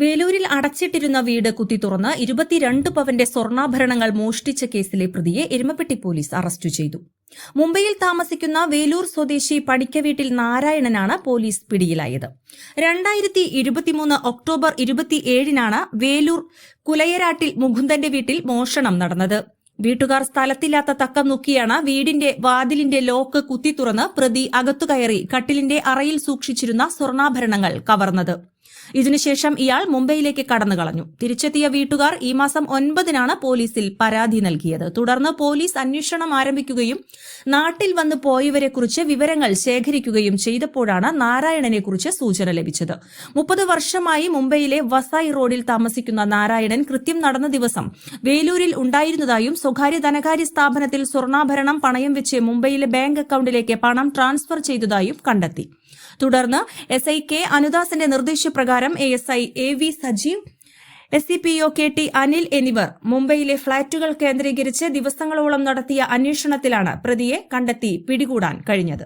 വേലൂരിൽ അടച്ചിട്ടിരുന്ന വീട് കുത്തി തുറന്ന് ഇരുപത്തിരണ്ട് പവന്റെ സ്വർണാഭരണങ്ങൾ മോഷ്ടിച്ച കേസിലെ പ്രതിയെ എരുമപ്പെട്ടി പോലീസ് അറസ്റ്റ് ചെയ്തു. മുംബൈയിൽ താമസിക്കുന്ന വേലൂർ സ്വദേശി പണിക്കവീട്ടിൽ നാരായണനാണ് പോലീസ് പിടിയിലായത്. രണ്ടായിരത്തി ഇരുപത്തിമൂന്ന് ഒക്ടോബർ ഇരുപത്തിയേഴിനാണ് വേലൂർ കുലയരാട്ടിൽ മുകുന്ദന്റെ വീട്ടിൽ മോഷണം നടന്നത്. വീട്ടുകാർ സ്ഥലത്തില്ലാത്ത തക്കം നോക്കിയാണ് വീടിന്റെ വാതിലിന്റെ ലോക്ക് കുത്തി പ്രതി അകത്തുകയറി കട്ടിലിന്റെ അറയിൽ സൂക്ഷിച്ചിരുന്ന സ്വർണാഭരണങ്ങൾ കവർന്നത്. ഇതിനുശേഷം ഇയാൾ മുംബൈയിലേക്ക് കടന്നു കളഞ്ഞു. തിരിച്ചെത്തിയ വീട്ടുകാർ ഈ മാസം ഒൻപതിനാണ് പോലീസിൽ പരാതി നൽകിയത്. തുടർന്ന് പോലീസ് അന്വേഷണം ആരംഭിക്കുകയും നാട്ടിൽ വന്ന് പോയവരെക്കുറിച്ച് വിവരങ്ങൾ ശേഖരിക്കുകയും ചെയ്തപ്പോഴാണ് നാരായണനെക്കുറിച്ച് സൂചന ലഭിച്ചത്. മുപ്പത് വർഷമായി മുംബൈയിലെ വസായി റോഡിൽ താമസിക്കുന്ന നാരായണൻ കൃത്യം നടന്ന ദിവസം വേലൂരിൽ ഉണ്ടായിരുന്നതായും സ്വകാര്യ ധനകാര്യ സ്ഥാപനത്തിൽ സ്വർണാഭരണം പണയം വെച്ച് മുംബൈയിലെ ബാങ്ക് അക്കൌണ്ടിലേക്ക് പണം ട്രാൻസ്ഫർ ചെയ്തതായും കണ്ടെത്തി. തുടർന്ന് എസ് ഐ കെ അനുദാസിന്റെ നിർദ്ദേശപ്രകാരം A S I A V Sajeev S C P O K T Anil എന്നിവർ മുംബൈയിലെ ഫ്ളാറ്റുകൾ കേന്ദ്രീകരിച്ച് ദിവസങ്ങളോളം നടത്തിയ അന്വേഷണത്തിലാണ് പ്രതിയെ കണ്ടെത്തി പിടികൂടാൻ കഴിഞ്ഞത്.